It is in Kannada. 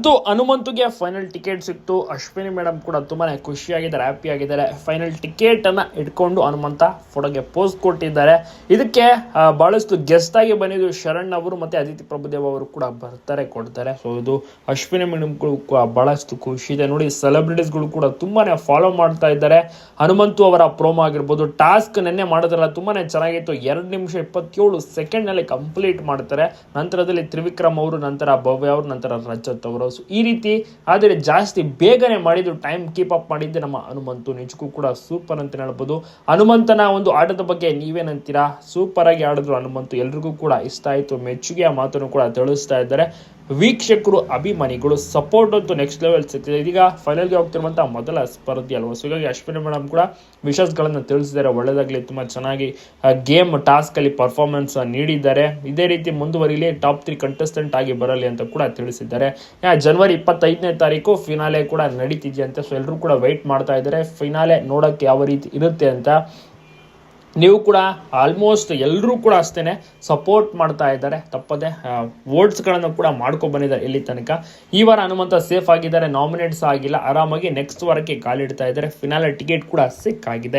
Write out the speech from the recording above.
ಅಂತೂ ಹನುಮಂತುಗೆ ಫೈನಲ್ ಟಿಕೆಟ್ ಸಿಕ್ತು. ಅಶ್ವಿನಿ ಮೇಡಮ್ ಕೂಡ ತುಂಬಾ ಖುಷಿಯಾಗಿದ್ದಾರೆ ಹ್ಯಾಪಿ ಆಗಿದ್ದಾರೆ. ಫೈನಲ್ ಟಿಕೆಟನ್ನು ಇಟ್ಕೊಂಡು ಹನುಮಂತ ಫೋಟೋಗೆ ಪೋಸ್ ಕೊಟ್ಟಿದ್ದಾರೆ. ಇದಕ್ಕೆ ಭಾಳಷ್ಟು ಗೆಸ್ಟ್ ಆಗಿ ಬಂದಿದ್ದು ಶರಣ್ ಅವರು ಮತ್ತು ಅದಿತಿ ಪ್ರಭುದೇವ್ ಅವರು ಕೂಡ ಬರ್ತಾರೆ, ಕೊಡ್ತಾರೆ. ಸೊ ಇದು ಅಶ್ವಿನಿ ಮೇಡಮ್ಗಳು ಬಹಳಷ್ಟು ಖುಷಿ ಇದೆ. ನೋಡಿ ಸೆಲೆಬ್ರಿಟೀಸ್ಗಳು ಕೂಡ ತುಂಬಾ ಫಾಲೋ ಮಾಡ್ತಾ ಇದ್ದಾರೆ. ಹನುಮಂತು ಅವರ ಪ್ರೋಮೋ ಆಗಿರ್ಬೋದು ಟಾಸ್ಕ್ ನಿನ್ನೆ ಮಾಡೋದ್ರಲ್ಲ ತುಂಬಾ ಚೆನ್ನಾಗಿತ್ತು. ಎರಡು ನಿಮಿಷ ಇಪ್ಪತ್ತೇಳು ಸೆಕೆಂಡ್ನಲ್ಲಿ ಕಂಪ್ಲೀಟ್ ಮಾಡ್ತಾರೆ. ನಂತರದಲ್ಲಿ ತ್ರಿವಿಕ್ರಮ್ ಅವರು, ನಂತರ ಭವ್ಯ ಅವರು, ನಂತರ ರಜತ್ ಅವರು. ಸೊ ಈ ರೀತಿ ಆದರೆ ಜಾಸ್ತಿ ಬೇಗನೆ ಮಾಡಿದ್ದು ಟೈಮ್ ಕೀಪ್ ಅಪ್ ಮಾಡಿದ್ದೆ ನಮ್ಮ ಹನುಮಂತು. ನಿಜಕ್ಕೂ ಕೂಡ ಸೂಪರ್ ಅಂತ ಹೇಳ್ಬೋದು. ಹನುಮಂತನ ಒಂದು ಆಟದ ಬಗ್ಗೆ ನೀವೇನಂತೀರಾ ಸೂಪರ್ ಆಗಿ ಆಡಿದ್ರು ಹನುಮಂತು. ಎಲ್ರಿಗೂ ಕೂಡ ಇಷ್ಟ ಆಯಿತು. ಮೆಚ್ಚುಗೆಯ ಮಾತನ್ನು ಕೂಡ ತಿಳಿಸ್ತಾ ಇದ್ದಾರೆ. ವೀಕ್ಷಕರು, ಅಭಿಮಾನಿಗಳು ಸಪೋರ್ಟ್ ಅಂತೂ ನೆಕ್ಸ್ಟ್ ಲೆವೆಲ್ ಸಿಗ್ತಿದೆ. ಇದೀಗ ಫೈನಲ್ಗೆ ಹೋಗ್ತಿರುವಂಥ ಮೊದಲ ಸ್ಪರ್ಧೆ ಅಲ್ವಾ? ಸೊ ಹೀಗಾಗಿ ಅಶ್ವಿನಿ ಮೇಡಮ್ ಕೂಡ ವಿಶಸ್ಗಳನ್ನು ತಿಳಿಸಿದ್ದಾರೆ. ಒಳ್ಳೆದಾಗಲಿ, ತುಂಬ ಚೆನ್ನಾಗಿ ಗೇಮ್ ಟಾಸ್ಕಲ್ಲಿ ಪರ್ಫಾರ್ಮೆನ್ಸ್ ನೀಡಿದ್ದಾರೆ. ಇದೇ ರೀತಿ ಮುಂದುವರಿಲಿ ಟಾಪ್ ತ್ರೀ ಕಂಟೆಸ್ಟೆಂಟ್ ಆಗಿ ಬರಲಿ ಅಂತ ಕೂಡ ತಿಳಿಸಿದ್ದಾರೆ. ಜನವರಿ ಇಪ್ಪತ್ತೈದನೇ ತಾರೀಕು ಫಿನಾಲೆ ಕೂಡ ನಡೀತಿದೆಯಂತೆ. ಸೊ ಎಲ್ಲರೂ ಕೂಡ ವೆಯ್ಟ್ ಮಾಡ್ತಾ ಇದ್ದಾರೆ. ಫಿನಾಲೆ ನೋಡೋಕ್ಕೆ ಯಾವ ರೀತಿ ಇರುತ್ತೆ ಅಂತ ನೀವು ಕೂಡ ಆಲ್ಮೋಸ್ಟ್ ಎಲ್ಲರೂ ಕೂಡ ಅಷ್ಟೇ ಸಪೋರ್ಟ್ ಮಾಡ್ತಾ ಇದ್ದಾರೆ. ತಪ್ಪದೆ ವೋಟ್ಸ್ಗಳನ್ನು ಕೂಡ ಮಾಡ್ಕೊಂಡು ಬಂದಿದ್ದಾರೆ ಇಲ್ಲಿ ತನಕ. ಈ ವಾರ ಹನುಮಂತ ಸೇಫ್ ಆಗಿದ್ದಾರೆ ನಾಮಿನೇಟ್ಸ್ ಆಗಿಲ್ಲ. ಆರಾಮಾಗಿ ನೆಕ್ಸ್ಟ್ ವಾರಕ್ಕೆ ಕಾಲಿಡ್ತಾ ಇದ್ದಾರೆ. ಫಿನಾಲೆ ಟಿಕೆಟ್ ಕೂಡ ಸಿಕ್ಕಾಗಿದೆ.